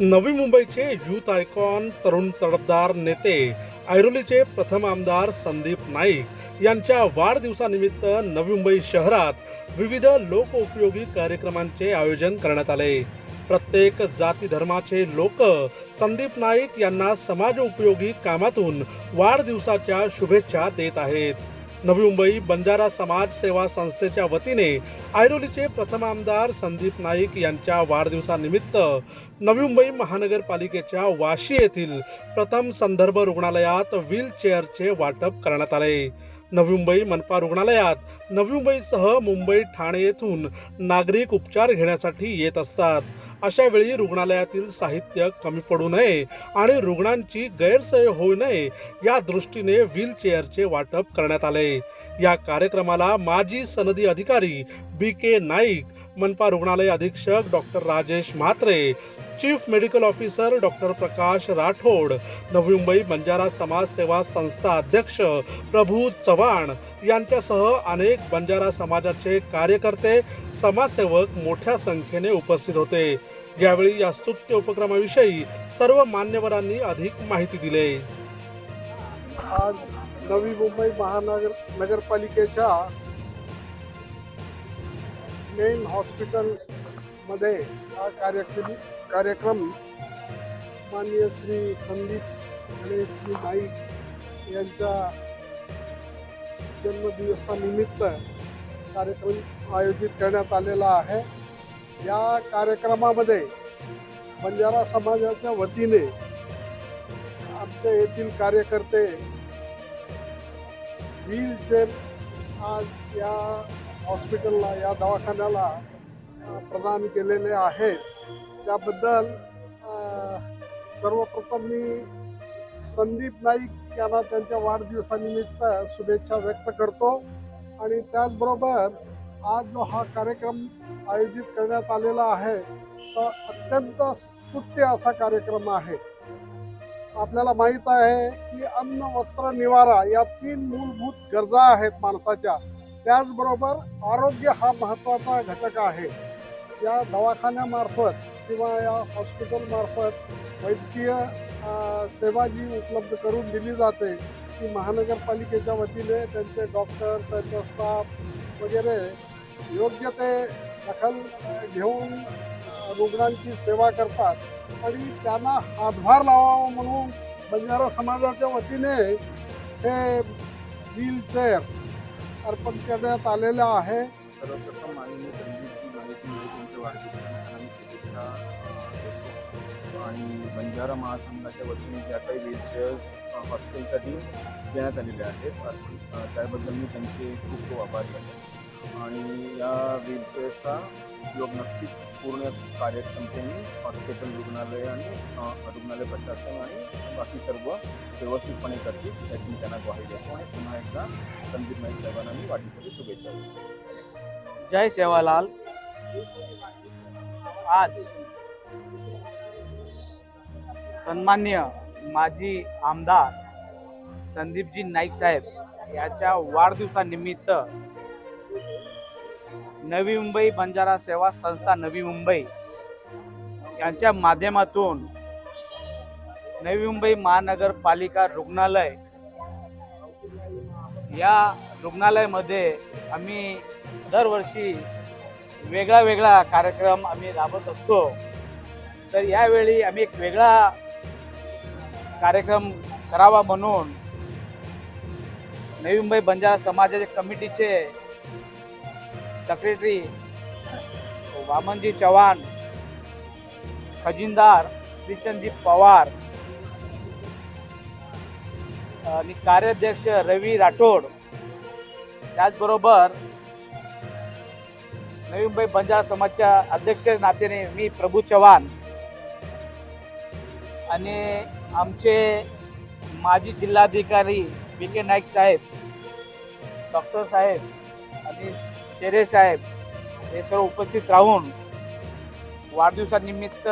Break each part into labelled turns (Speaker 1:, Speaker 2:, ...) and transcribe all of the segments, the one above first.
Speaker 1: नवी मुंबईचे youth icon तरुण तडफदार नेते ऐरोलीचे प्रथम आमदार संदीप नाईक यांच्या वाढदिवसानिमित्त नवी मुंबई शहरात विविध लोकउपयोगी कार्यक्रमांचे आयोजन करण्यात आले. प्रत्येक जाती धर्माचे लोक संदीप नाईक यांना समाज उपयोगी कामातून वाढदिवसाच्या शुभेच्छा देत आहेत. नवी मुंबई बंजारा समाज सेवा संस्थेच्या वतीने ऐरोलीचे प्रथम आमदार संदीप नाईक यांच्या वाढदिवसानिमित्त नवी मुंबई महानगरपालिकेच्या वाशी येथील प्रथम संदर्भ रुग्णालयात व्हीलचेअरचे वाटप करण्यात आले. नवी मुंबई मनपा रुग्णालयात नवी मुंबईसह मुंबई ठाणे येथून नागरिक उपचार घेण्यासाठी येत असतात. अशा वेळी रुग्णालयातील साहित्य कमी पडू नये आणि रुग्णांची गैरसोय होऊ नये या दृष्टीने व्हीलचेअरचे वाटप करण्यात आले. या कार्यक्रमाला माजी सनदी अधिकारी बी के नाईक मनपा रुग्णालय अधीक्षक doctor Rajesh Mhatre chief medical officer doctor Prakash Rathod Navi Mumbai Banjara समाज सेवा संस्था अध्यक्ष प्रभू चव्हाण यांच्यासह अनेक बंजारा समाजाचे कार्यकर्ते समाजसेवक मोठ्या संख्येने उपस्थित होते. यावेळी या स्तुत्य उपक्रमाविषयी सर्व मान्यवरांनी अधिक माहिती दिली.
Speaker 2: आज नवी मुंबई महानगर नगरपालिकेच्या मेन हॉस्पिटल मध्ये हा कार्यक्रम कार्यक्रम माननीय श्री संदीप गणेशजी नाईक यांच्या जन्मदिवसानिमित्त कार्यक्रम आयोजित करण्यात आलेला आहे. या कार्यक्रमामध्ये बंजारा समाजाच्या वतीने आमच्या येथील कार्यकर्ते व्हीलचेअर आज या हॉस्पिटलला या दवाखान्याला प्रदान केलेले आहेत. त्याबद्दल सर्वप्रथम मी संदीप नाईक यांना त्यांच्या वाढदिवसानिमित्त शुभेच्छा व्यक्त करतो. आणि त्याचबरोबर आज जो हा कार्यक्रम आयोजित करण्यात आलेला आहे तो अत्यंत स्तुत्य असा कार्यक्रम आहे. आपल्याला माहीत आहे की अन्न वस्त्र निवारा या तीन मूलभूत गरजा आहेत माणसाच्या. त्याचबरोबर आरोग्य हा महत्त्वाचा घटक आहे. या दवाखान्यामार्फत किंवा या हॉस्पिटलमार्फत वैद्यकीय सेवा जी उपलब्ध करून दिली जाते ती महानगरपालिकेच्या वतीने त्यांचे डॉक्टर त्यांचा स्टाफ वगैरे योग्य ते दखल घेऊन रुग्णांची सेवा करतात. आणि त्यांना हातभार लावावा म्हणून बंजारा समाजाच्या वतीने हे व्हीलचेअर अर्पण करण्यात आलेलं आहे.
Speaker 3: सर्वप्रथम माननीय संदीप शुभेच्छा आणि बंजारा महासंघाच्या वतीने ज्या काही व्हीलचेअर्स हॉस्पिटलसाठी देण्यात आलेल्या आहेत त्याबद्दल मी त्यांचे खूप खूप आभार आहे आणि या व्हीलचेअर्सचा उपयोग नक्कीच पूर्ण कार्यक्षमतेने हॉस्पिटल रुग्णालय आणि रुग्णालय प्रशासन आणि बाकी सर्व व्यवस्थितपणे करतील त्याची मी त्यांना ग्वाही देतो. आणि पुन्हा एकदा संदीप नाईक साहेबांना मी वाढदिवसाची शुभेच्छा
Speaker 4: जय सेवालाल. आज सन्मान्य माजी आमदार संदीपजी नाईक साहेब याच्या वाढदिवसानिमित्त नवी मुंबई बंजारा सेवा संस्था नवी मुंबई यांच्या माध्यमातून नवी मुंबई महानगरपालिका रुग्णालय या रुग्णालयामध्ये आम्ही दरवर्षी वेगळा वेगळा कार्यक्रम आम्ही राबवत असतो. तर यावेळी आम्ही एक वेगळा कार्यक्रम करावा म्हणून नवी मुंबई बंजारा समाजाचे कमिटीचे सेक्रेटरी वामनजी चव्हाण खजिनदार श्रीचंदजी पवार आणि कार्याध्यक्ष रवी राठोड. त्याचबरोबर नवी मुंबई बंजारा समाजच्या अध्यक्ष नात्याने मी प्रभू चव्हाण. आणि आमचे माजी जिल्हाधिकारी बी के नाईक साहेब डॉक्टर साहेब आणि शेरे साहेब हे सर्व उपस्थित राहून वाढदिवसानिमित्त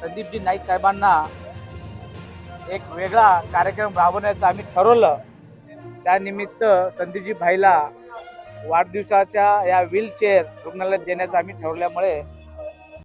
Speaker 4: संदीपजी नाईक साहेबांना एक वेगळा कार्यक्रम राबवण्याचं आम्ही ठरवलं. त्यानिमित्त संदीपजी भाईला वाढदिवसाच्या या व्हीलचेअर रुग्णालयात देण्याचं आम्ही ठरवल्यामुळे